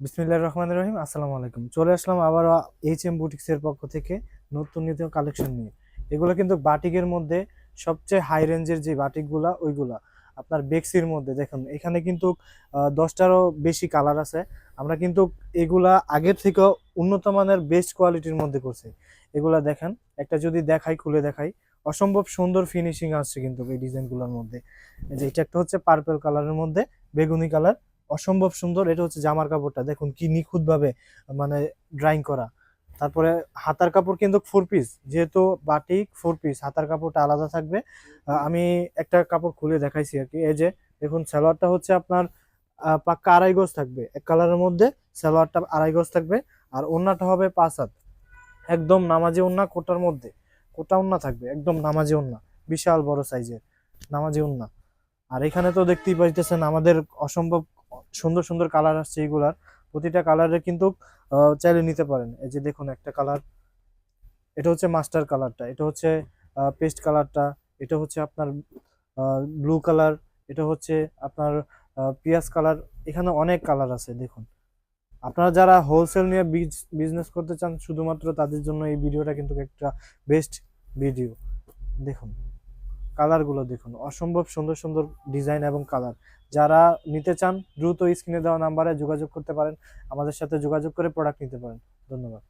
বিসমিল্লাহির রহমান রহিম, আসসালামু আলাইকুম। চলে আসলাম আবার এইচ এম বুটিক্সের পক্ষ থেকে নতুন নতুন কালেকশন নিয়ে। এগুলো কিন্তু বাটিকের মধ্যে সবচেয়ে হাই রেঞ্জের যে বাটিকগুলা, ওইগুলা। আপনার বেক্সির মধ্যে দেখুন, এখানে কিন্তু দশটারও বেশি কালার আছে। আমরা কিন্তু এগুলা আগের থেকে উন্নত মানের বেস্ট কোয়ালিটির মধ্যে করছি। এগুলা দেখেন, একটা যদি দেখাই, খুলে দেখাই, অসম্ভব সুন্দর ফিনিশিং আসছে কিন্তু এই ডিজাইনগুলোর মধ্যে। যে এটা একটা হচ্ছে পার্পল কালারের মধ্যে, বেগুনি কালার অসম্ভব সুন্দর। এটা হচ্ছে জামার কাপড়টা। দেখুন কি নিখুঁত ভাবে মানে ড্রয়িং করা। তারপরে হাতার কাপড় কিন্তু ফোর পিস যেহেতু বাটিক ফোর পিস হাতার কাপড়টা আলাদা থাকবে। আমি একটা কাপড় খুলে দেখাইছি আর কি। এই যে, দেখুন সালোয়ারটা হচ্ছে আপনার পাক্কা আড়াই গজ থাকবে। এক কালারের মধ্যে সালোয়ারটা আড়াই গজ থাকবে। আর ওড়নাটা হবে পাঁচ হাত। একদম নামাজি ওড়না কোটার মধ্যে। কোটা ওড়না থাকবে, একদম নামাজি ওড়না বিশাল বড় সাইজের নামাজি ওড়না আর এখানে তো দেখতেই পাইতেছেন আমাদের অসম্ভব সুন্দর সুন্দর কালার আসছে এইগুলার প্রতিটা কালারে কিন্তু চাইলে নিতে পারেন। এই যে দেখুন একটা কালার এটা হচ্ছে মাস্টার কালারটা এটা হচ্ছে পেস্ট কালারটা এটা হচ্ছে আপনার ব্লু কালার এটা হচ্ছে আপনার পিঁয়াজ কালার এখানে অনেক কালার আছে, দেখুন। আপনারা যারা হোলসেল নিয়ে বিজনেস করতে চান, শুধুমাত্র তাদের জন্য এই ভিডিওটা কিন্তু একটা বেস্ট ভিডিও দেখুন। কালারগুলো দেখুন। অসম্ভব সুন্দর সুন্দর ডিজাইন এবং কালার। যারা নিতে চান, দ্রুত স্ক্রিনে দেওয়া নাম্বারে যোগাযোগ করতে পারেন। আমাদের সাথে যোগাযোগ করে প্রোডাক্ট নিতে পারেন। ধন্যবাদ।